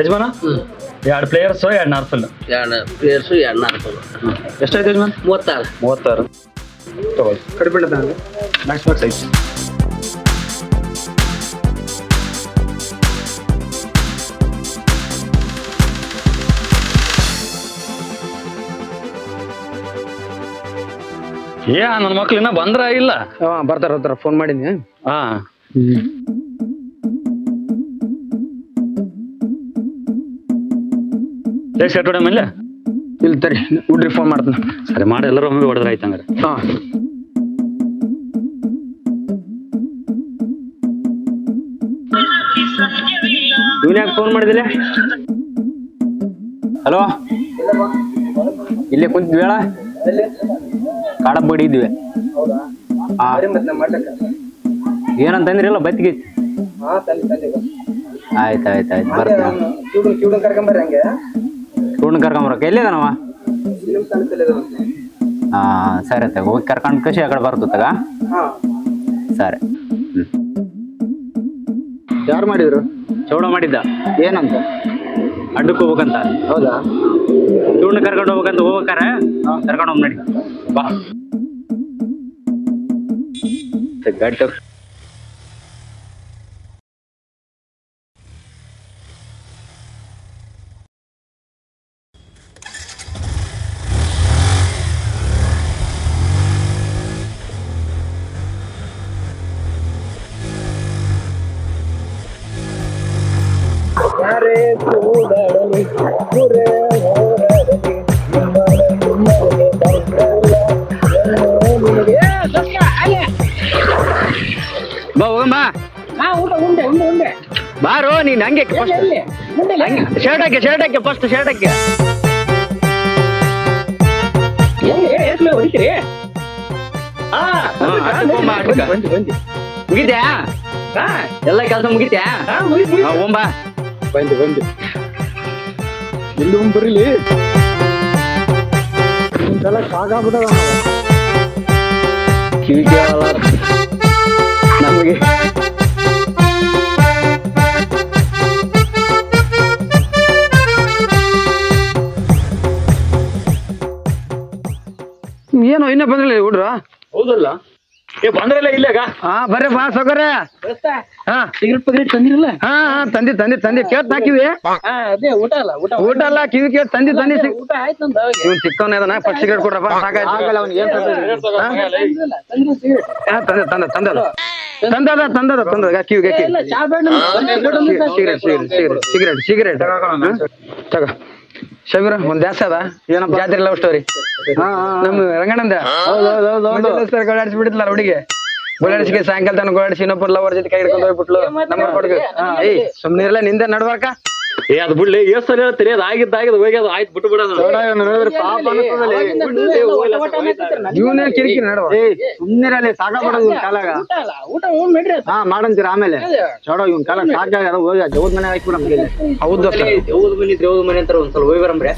ಯಜಮಾನ? ಎರಡು ಪ್ಲೇಯರ್ಸ್ ಎರಡು ನಾರ್ಫಲ್ ಎರಡು ಪ್ಲೇಯರ್ಸು ಎರಡು ನಾಲ್ಕು ಎಷ್ಟಾಯ್ತು ಯಜಮಾನ್? ಮೂವತ್ತಾರು. ಮೂವತ್ತಾರು. ತಗೊಳ್ಳಿ. ಕಡಿಮೆ ಮ್ಯಾಕ್ಸ್ ಮ್ಯಾಕ್ಸ್ ಏ ನನ್ನ ಮಕ್ಳು ಇನ್ನ ಬಂದ್ರ ಇಲ್ಲ? ಹಾ ಬರ್ತಾರ ಬರ್ತಾರ. ಫೋನ್ ಮಾಡಿದ್ನಿ. ಹಾ. ಎಷ್ಟು ಕಟ್ಟೋಣ ಮೇಲೆ ಇಲ್ಲ ತರಿ ಹುಡ್ರಿ ಫೋನ್ ಮಾಡ್ತೀನಿ. ಸರಿ ಮಾಡಿ ಎಲ್ಲರೂ ಒಮ್ಮೆ ಹೊಡೆದ್ರೆ ಆಯ್ತು ಹಂಗಾರೆ. ಹಾಂ. ಇವನ್ ಯಾಕೆ ಫೋನ್ ಮಾಡಿದಿಲ್ಲ? ಹಲೋ? ಇಲ್ಲೇ ಕುಂತಿದ್ವಿ ಹೇಳ? ಕಾಡ ಬಡಿದ್ವಿ ಏನಂತಂದ್ರಿಲ್ಲ ಬತ್ತಿಗೆ? ಆಯ್ತು ಆಯ್ತು ಆಯ್ತು ಬರ್ತೀನಿ. ಸ್ಟೂಡೆಂಟ್ ಕರ್ಕೊಂಬರಕ್ಕೆ ಎಲ್ಲಿದಾನವ? ಹಾ ಸರಿ ತಗ ಹೋಗಿ ಕರ್ಕೊಂಡು ಕಸಿ ಆ ಕಡೆ ಬರ್ತು ತಗ. ಸರಿ. ಯಾರು ಮಾಡಿದ್ರು? ಚೌಡ ಮಾಡಿದ್ದ. ಏನಂತ? ಅಡ್ಡಕ್ಕೆ ಹೋಗ್ಬೇಕಂತ. ಹೌದಾ? ಸ್ಟೂಡೆಂಟ್ ಕರ್ಕೊಂಡು ಹೋಗ್ಬೇಕಂತ ಹೋಗ್ಬೇಕಾರೆ ಕರ್ಕೊಂಡು ಹೋಗಿ ನಡಿ. ಬಾ. ಗಟ್ಟ ಬಾ ಹೋಗಮ್ಮ. ಬಾರೋ ನೀನ್ ಹಂಗೆ ಶರ್ಟ್ ಹಾಕಿ ಶರ್ಟ್ ಹಾಕಿ ಫಸ್ಟ್ ಶರ್ಟ್ ಹಾಕಿ. ಮುಗಿತ್ಯಾ ಎಲ್ಲ ಕೆಲಸ ಮುಗಿತ್ಯಾ? ಬಂದು ಬಂದು. ಇಲ್ಲಿ ಬರೀಲಿ? ಸಾಕಾಗ್ಬಿಟ್ಟದ ಕಿವಿ ಕೇಳಲ್ಲ ನಮಗೆ ಏನು ಇನ್ನ ಬಂದಿಲ್ಲ ಹುಡ್ರ? ಹೌದಲ್ಲ. ಏ ಬಂದ್ರಲ್ಲ ಇಲ್ಲ ಹಾ ಬರ್ರಿ ಬಾ ಸೌಕರ್ಯ. ಹಾ. ಸಿಗರೇಟ್ ಪಗರೇಟ್ ತಂದಿರಲ್ಲ? ಹಾ ಹಾ ತಂದಿ ತಂದಿ ತಂದಿ. ಕೇಳ್ತ ಹಾಕಿವಿ. ಅದೇ ಊಟ ಅಲ್ಲ ಊಟ ಊಟ ಅಲ್ಲ ಕಿವಿ ಕೇಳ್ ತಂದಿ ತಂದಿ. ಊಟ ಆಯ್ತು ಅವಾಗ. ಇವ್ನ್ ಚಿಕ್ಕವನ ಅದನ್ನ ಪಕ್ಷಿ ಸಿಗರೇಟ್ ಕೊಡ್ರಪ್ಪ ಸಾಕಾಯ್ತು. ಆಗಲ್ಲ ಅವ್ನಿಗೆ ಏನ್ ತಂದಿಲ್ಲ, ತಂದಿಲ್ಲ ಹಾ, ತಂದ ತಂದ ತಂದದ ತಂದದ ತಂದದ ತಂದದ. ಕಿವಿಗೆ. Cigarette cigarette cigarette cigarette. ತಗ ಶಮೀರ ಒಂದ್ ದ್ಯಾಸ ಅದ? ಏನಪ್ಪ? ಜಾತ್ರೆ ಲವ್ ಸ್ಟೋರಿ ನಮ್ಮ ರಂಗಣ್ಣಂದ ಬಿಡಿದ್ಲ ಹುಡುಗಿ? ಗೋಳಾಡಿಸಿಗೆ ಸಾಯಂಕಾಲ ತನಕ ಗೋಳಾಡಿಸಿ ಇನ್ನೊಬ್ಬರು ಲವರ್ ಜೊತೆ ಕೈ ಹಿಡ್ಕೊಂಡು ಹೋಗ್ಬಿಟ್ಲು. ನಮ್ಮ ಹುಡುಗ. ಏಯ್ ಸುಮ್ನೆ ಇರಲ್ಲ ನಿಂದೆ ನಡ್ಬಾರ್ಕ ಏ ಅದ್ ಬಿಡ್ಲಿ ಎಷ್ಟ್ ಸಲ ಹೇಳ್ತೀರಿ ಅದ್ ಆಗಿದ್ದ ಆಗಿದ್ ಹೋಗ್ಯದ ಆಯ್ತು ಬಿಟ್ಟು ಬಿಡೋದು. ಇವನೇ ಕಿರಿಕಿರಿ ನಡ್ವ. ಸಾಕಾಗ್ಬಿಡೋದು ಇವ್ನ ಕಾಲಾಗ. ಊಟ. ಹಾ ಮಾಡಂತೀರ ಆಮೇಲೆ. ಚೋಡ ಇವ್ನ ಕಾಲ ಸಾಕಾಗ್ಯದ ಹೋಗಿ ದೇವ್ರ ಮನೆ ಹಾಕ್ಬಿಡಮ್ ಹೌದು ದೋಸ್ತ. ದೇವ್ದ ಮನೆ ದೇವ್ದ ಮನೆ ಅಂತಾರ ಒಂದ್ ಸ್ವಲ್ಪ ಹೋಗಿ ಬರಂಬ್ರೆ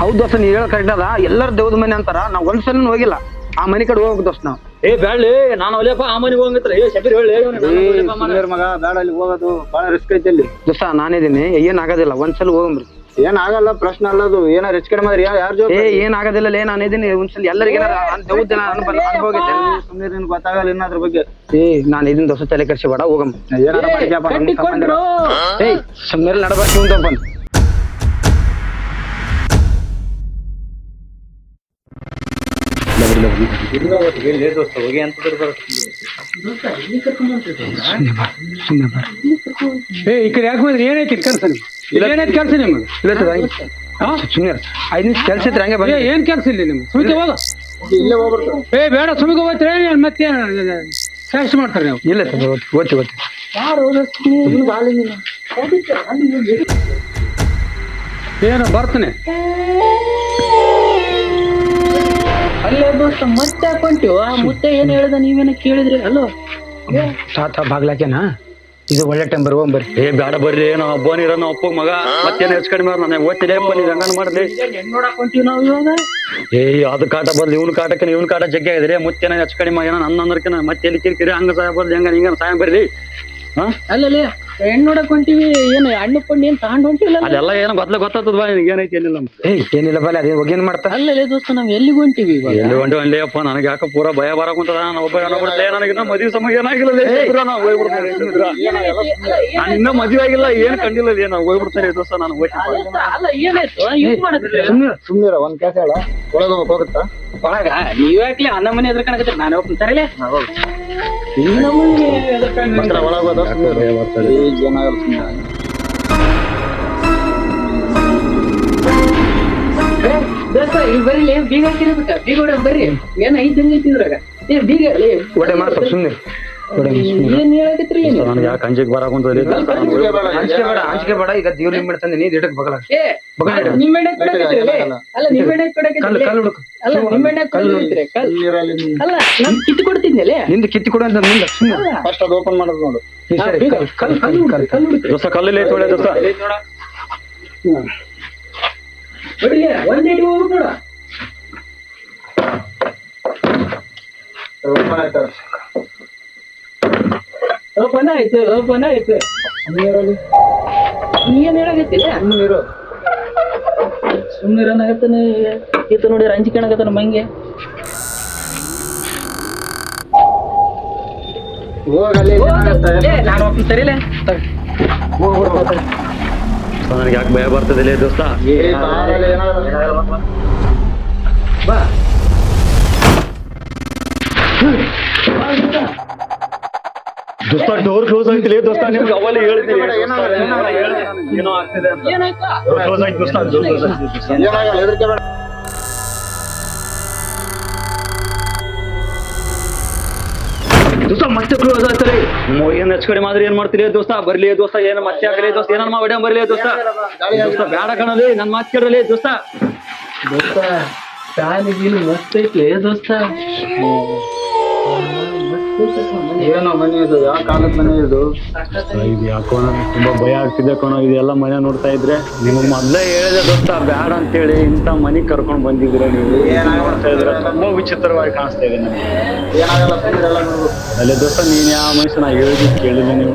ಹೌದು ದೋಸ್ತ ನೀ ಹೇಳೋ ಕರೆಕ್ಟ್ ಅದ. ಎಲ್ಲರೂ ದೇವ್ದ ಮನೆ ಅಂತಾರ. ನಾವ್ ಒಂದ್ಸಲ ಹೋಗಿಲ್ಲ. ಆ ಮನೆ ಕಡೆ ಹೋಗ್ಬೇಕು ದೋಸ್ತ ನಾವು. ಏ ಬ್ಯಾಡ್ಲಿ ನಾನು ಒಲೆಯಪ್ಪ ಆ ಮನೆಗೆ ಹೋಗಿತ್ರ ಏ ಶಬೀರ್ ಹೇಳಿ ಮಗ ಬೇಡ ಅಲ್ಲಿ ಹೋಗೋದು ಬಹಳ ರಿಸ್ಕ್ ಐತಿ ಅಲ್ಲಿ. ದೋಸ್ತ ನಾನಿದ್ದೀನಿ. ಏನ್ ಆಗೋದಿಲ್ಲ ಒಂದ್ಸಲ ಹೋಗಂಬ್ರಿ. ಏನ್ ಆಗಲ್ಲ ಪ್ರಶ್ನೆ ಅಲ್ಲದು ಏನಾರ ಹೆಚ್ಚು ಕಡಿಮೆ ಆದ್ರೆ ಯಾರು ಜೊತೆ ಏ ಏನ್ ಆಗೋದಿಲ್ಲ ಏನ್ ಇದೀನಿ ಒಂದ್ಸಲ ಎಲ್ಲರಿಗೆ ಆಗೈತೆ. ಸುಮ್ಮನೆ ನಿನ್ ಗೊತ್ತಾಗಲ್ಲ ಇನ್ನ ಅದ್ರ ಬಗ್ಗೆ. ಏ ನಾನು ಇದನ್ನ ದೋಸೆ ತಲೆ ಕರ್ಸಿ ಬೇಡ ಹೋಗಮ್ಮ ಏನಾರ. ಏಯ್ ಸುಮ್ಮನೆ ನಡಬಾರ್ದು ಅಂತ ಬಂದು. ಏ ಈ ಕಡೆ ಯಾಕೆ ಬಂದ್ರಿ? ಏನೈತಿ ಕೆಲಸ ನಿಮ್ಗೆ? ಏನೈತಿ ಕೆಲಸ ನಿಮ್ಗೆ? ಸುಮ್ಮನೆ ಐದ್ ನಿಮಿಷ ಕೆಲಸ ಇದ್ರೆ ಹಂಗೆ ಏ ಏನು ಕೆಲಸ ಇಲ್ಲ ನಿಮ್ಗೆ? ಸುಮ್ಕೆ ಹೋಗ. ಇಲ್ಲೇ ಹೋಗ್ಬಿಡ್ತಾರೆ ಏ ಬೇಡ ಸುಮ್ಗೆ ಹೋಗ್ತೀರ ಮತ್ತೆ ಕ್ಯಾಶ್ ಮಾಡ್ತಾರೆ ನೀವು? ಇಲ್ಲ ಸರ್ ಓದ್ತಿ ಓದ್ತಿ ಏನು ಬರ್ತಾನೆ. ಅಲ್ಲೇ ದೋಸ್ತ ಮತ್ತೆ ಆ ಮುತ್ತೆ ಏನ್ ಹೇಳ್ದ ನೀವೇನ ಕೇಳಿದ್ರಿ? ಅಲ್ಲೋ ತಾತ ಬಾಗ್ಲಾಕೆನಾ ಇದು ಒಳ್ಳೆ ಟೈಮ್ ಬರುವಂಬ ಬರ್ರಿ ಏ ಬ್ಯಾಡ ಬರ್ರಿ ನಾವು ಇರೋ ನಾವ್ ಅಪ್ಪಗ್ ಮಗ. ಮತ್ತೇನ್ ಹೆಚ್ಚು ಕಡಿಮೆ ನನಗೆ ಓದ್ತಿದೆ ಅಪ್ಪ ನೀವು ಹಂಗನ್ ಮಾಡ್ಲಿ ಹೆಣ್ ನೋಡಕ್ ಹೊಂಟಿವ್ ನಾವ್ ಇವಾಗ? ಏ ಅದು ಕಾಟ ಬರ್ಲಿ ಇವ್ನ ಕಾಟಕ್ಕೆ ಇವ್ನ ಕಾಟ ಜಗ್ಗೆ ಆಗಿದ್ರಿ. ಮುತ್ತೇನ ಹೆಚ್ಚು ಕಡಿಮೆ ಏನೋ ನನ್ನ ಅಂದ್ರಕಿನ ಮತ್ತೆ ಎಲ್ಲಿ ಕಿರಿಕಿರಿ ಹಂಗ ಸಾಯ ಬರ್ಲಿ ಹಂಗ ಹಿಂಗ ಸಾಯ ಬರ್ಲಿ. ಹಾ? ಅಲ್ಲಲ್ಲಿ ಹೆಣ್ಣು ನೋಡಕ್ ಹೊಂಟಿವಿ ಏನು ಹಣ್ಣು ಪಣ್ಣು ಏನ್ ತಗೊಂಡ್ ಹೊಂಟಿಲ್ಲ ಅದೆಲ್ಲ ಏನೋ ಗೊತ್ತಲ ಗೊತ್ತಾಗ್ತದ ಬಾ ನಿನಗೆ ಏನೈತಿ ಏನಿಲ್ಲ. ಏನಿಲ್ಲ ಬಲ್ಲ ಅದೇ ಹೋಗಿ ಏನ್ ಮಾಡ್ತಾ? ಅಲ್ಲೇ ದೋಸ್ತ ನಾವ್ ಎಲ್ಲಿಗೆ ಹೊಂಟಿವಿ ಇವಾಗ? ಎಲ್ಲಿ ಹೊಂಟು ಅಪ್ಪ ನನಗೆ ಯಾಕ ಪೂರ ಭಯ ಬರಕುಂತದ ನಾನು ಒಬ್ಬ ಬಿಡ್ತೇ ನನಗೆ ಇನ್ನ ಮದುವೆ ಸಮಯ ಏನಾಗಿಲ್ಲ ಲೇ, ಇದ್ರ ನಾ ಹೋಗ್ಬಿಡ್ತೇನೆ ಇದ್ರ. ನಾನು ಇನ್ನ ಮದುವೆ ಆಗಿಲ್ಲ ಏನ್ ಕಂಡಿಲ್ಲ ಲೇ, ನಾನು ಹೋಗ್ಬಿಡ್ತೇನೆ ದೋಸ್ತ ನಾನು ಹೋಗ್ತೀನಿ. ಅಲ್ಲ ಏನಾಯ್ತು ಯೂಸ್ ಮಾಡಿದ್ರಿ ಒಂದ್ ಕೆಲಸ ಹೇಳ. ಒಳಗ ಹೋಗುತ್ತಾ? ಒಳಗ ನೀವ್ ಯಾಕ್ಲಿ ಅನ್ನ ಮನೆ ಎದ್ರ ಕಣಕತ್ರಿ ನಾನು. ದೋಸ್ತ ಇಲ್ಲಿ ಬರ್ರಿ ಬೀಗ ಹಾಕಿರ್ಬೇಕ. ಬೀಗ ಬರ್ರಿ. ಏನ್ ಐದ್ ಹಂಗ ಐತಿದ್ರಾಗ ಏ ಬೀಗ ಲೇ, ಒಡೆ ಮಾತು ಸುಮ್ನೆ. ಏನ್ ಹೇಳಕತ್ರಿ ನನಗೆ ಯಾಕೆ ಅಂಜಿಕೆ ಬೇಡ ಅಂಜಿಕೆ ಬೇಡ. ಈಗ ದೇವ್ರ ಲಿಂಬ್ ತಂದಿನಿ ದಿಟಕ್ ಬಗಲ ಕೊಡಕತ್ರಿ ಲೇ. ಅಲ್ಲ ಕಲ್ಲು ಕೊಡಕತ್ರಿ ಕಲ್ಲು ಹುಡುಕು. ಅಲ್ಲ ಕೊಡಕತ್ರಿ ನೀನು. ಅಲ್ಲ ನಮ್ ಕಿತ್ತು ಕೊಡ್ತಿದ್ನಲ್ಲ? ನಿಂದ ಕಿತ್ತು ಕೊಡು ಅಂತ ನಿಂದ ಫಸ್ಟ್ ಅದು ಓಪನ್ ಮಾಡೋದು ನೋಡು. ಈ ಸರಿ ಕಲ್ ಕಲ್ ಕಲ್ ಕಲ್ ಕಲ್ ದೋಸ್ತ ಕಲ್ಲಲ್ಲಿ ಐತ್ ಒಳ್ಳೆ ದೋಸ್ತ ನೋಡ್ರಿ ಒಂದ್ ನೋಡ. ಓಪನ್ ಆಯ್ತಾ. ಓಪನ್ ಆಯ್ತು ಓಪನ್ ಆಯ್ತು. ನೀ ಏನ್ ಹೇಳಕತ್ತಿಲ್ಲ ಸುಮ್ನಿರು ಸುಮ್ಮನೆ ಏನಾಗತ್ತಾನೆ ಈತ ನೋಡಿ ರಂಜಿಕಣಗತ್ತಾನ ಮಂಗೆ. ನಾನು ನನಗೆ ಯಾಕೆ ಭಯ ಬರ್ತದಿಲ್ಲ ದೋಸ್ತ? ಬಾ. ದೋಸ್ತ ಡೋರ್ ಕ್ಲೋಸ್ ಆಯ್ತಿಲ್ಲ ಲೇ ದೋಸ್ತ ನಿಮ್ಗೆ ಅವಲ್ಲಿ ಹೇಳ್ತೀನಿ. ಏನೋ ಆಗ್ತಿದೆ ಕ್ಲೋಸ್ ಆಯ್ತು ದೋಸ್ತ. ಏನಾಗಲ್ಲ, ಹೆದರಿಕೆ ಬೇಡ. ಮತ್ತೆ ಕ್ಲೋಸ್ ಆಗ್ತಾರೆ. ಏನ್ ಹೆಚ್ಚು ಕಡಿಮೆ ಆದ್ರೆ ಏನ್ ಮಾಡ್ತೀರಿ ದೋಸ್ತ? ಬರ್ಲಿ ದೋಸ್ತ ಏನ್ ಮತ್ತೆ ಆಗಲಿ ದೋಸ್ತ? ಏನಾರ ಮಾಡಿ ಬರ್ಲಿ ದೋಸ್ತ? ದೋಸ್ತ ಬ್ಯಾಡ ಕಣಲಿ ನನ್ ಮಾತು ಕೇಳಲಿ ದೋಸ್ತ? ದೋಸ್ತ ಫ್ಯಾನ್ ಗೀನು ಮಸ್ತ್ ದೋಸ್ತ? ಏನೋ ಮನೆ ಇದು ಯಾವ ಕಾಲದ ಮನೆ ಇದು? ಇದು ಯಾಕೋ ತುಂಬಾ ಭಯ ಆಗ್ತಿದೆ ಕಣೋ. ಇದೆಲ್ಲ ಮನೆ ನೋಡ್ತಾ ಇದ್ರೆ ನಿಮಗೆ ಮೊದ್ಲೇ ಹೇಳಿದೆ ದೋಸ್ತ ಬ್ಯಾಡ ಅಂತೇಳಿ. ಇಂಥ ಮನೆ ಕರ್ಕೊಂಡು ಬಂದಿದ್ರೆ ನೀವು. ಏನಾಗ್ತಾ ಇದ್ರೆ ತುಂಬಾ ವಿಚಿತ್ರವಾಗಿ ಕಾಣಿಸ್ತಾ ಇದೆ ನನಗೆ ಏನಾಗಲ್ಲ ಅಲ್ಲೇ ದೋಸ್ತ ನೀನ್ ಯಾವ ಮನುಷ್ಯ ನಾ ಹೇಳಿದ್ ಕೇಳಿದೆ ನೀವು.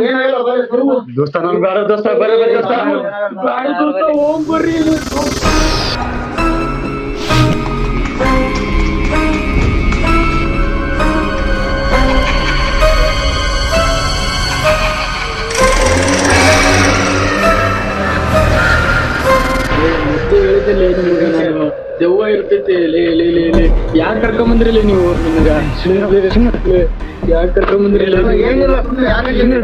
ಏನಾಗಲ್ಲ ಬರ್ರಿ. ದೋಸ್ತ ನನ್ ಬೇಡ ದೋಸ್ತ ಬರ ದೋಸ್ತ ದೆವ್ವ ಇರ್ತೈತಿ ಲೇ ಲೇ ಲೇ ಲೇ. ಯಾರ್ ಕರ್ಕೊಂಬಂದ್ರಿಲ್ಲ ನೀವು ಕರ್ಕೊಂಬಂದ್ರಿಲ್ಲ ಏನಿಲ್ಲ ಸುಮ್ನೆ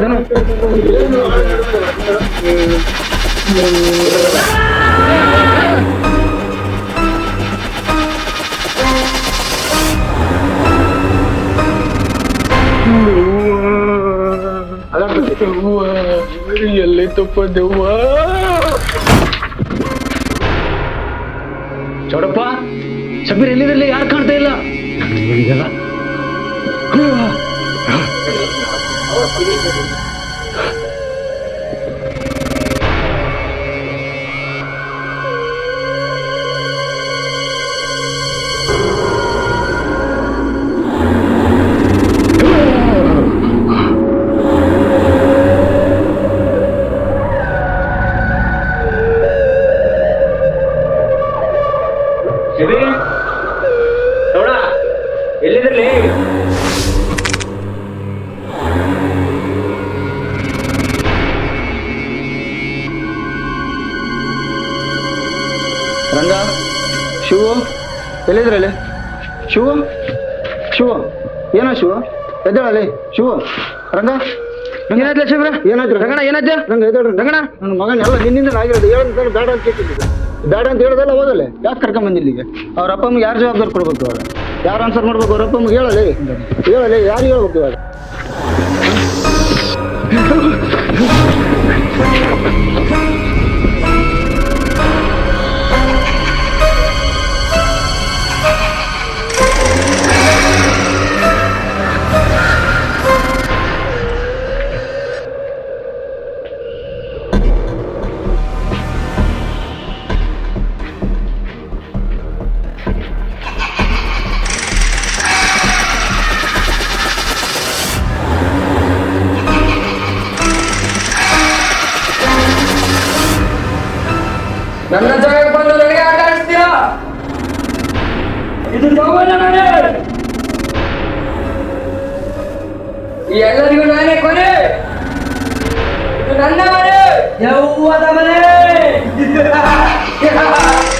ದೇವ್ವಾ ದೆವ್ವ ದೊಡ್ಡಪ್ಪ ಶಬೀರ್ ಎಲ್ಲಿದ್ರಲ್ಲಿ? ಯಾರು ಕಾಣ್ತಾ ಇಲ್ಲ? ಎಲ್ಲಿದ್ರಲ್ಲಿ? ರಂಗ ಶಿವು ಎಲ್ಲಿದ್ರಲ್ಲಿ? ಶಿವು ಶಿವು ಏನೋ ಶಿವು? ಎದ್ದೇಳಲ್ಲಿ ಶಿವು. ರಂಗ ಏನಾಯ್ತು ಲಕ್ಷ್ಮೀ ಏನಾಯ್ತು ರಂಗಣ ಏನಾಯ್ತು? ರಂಗ ಎದ್ದೇಳ್ರಿ ರಂಗಣ ನನ್ನ ಮಗನ ಎಲ್ಲ ನಿನ್ನಿಂದ ಆಗಿರೋದು. ಹೇಳಂತ ಬೇಡ ಅಂತ ಕೇಳ್ತಿದ್ದೆ. ಬೇಡ ಅಂತ ಹೇಳೋದಲ್ಲ, ಹೋದಲ್ಲ? ಯಾಕೆ ಕರ್ಕೊಂಡ್ ಬಂದಿಲ್ಲ ಈಗ? ಅವ್ರ ಅಪ್ಪ ಅಮ್ಮಗೆ ಯಾರು ಜವಾಬ್ದಾರಿ ಕೊಡ್ಬೇಕು ಇವಾಗ? ಯಾರು ಆನ್ಸರ್ ಮಾಡ್ಬೇಕು ಅವ್ರ ಅಪ್ಪ ಅಮ್ಮಗೆ? ಹೇಳಲಿ? ಹೇಳಲಿ? ಯಾರು ಹೇಳ್ಬೇಕು ಇವಾಗ? ನನ್ನ ಜಾಗಕ್ಕೆ ಬಂದು ನನಗೆ ಆಟ ಆಡಿಸ್ತೀರಾ ಇದು ನಾನೇ. ಈ ಎಲ್ಲರಿಗೂ ನಾನೇ ಕೊನೆ. ಇದು ನನ್ನ ಮನೆ. ಯಾವ ಮನೆ.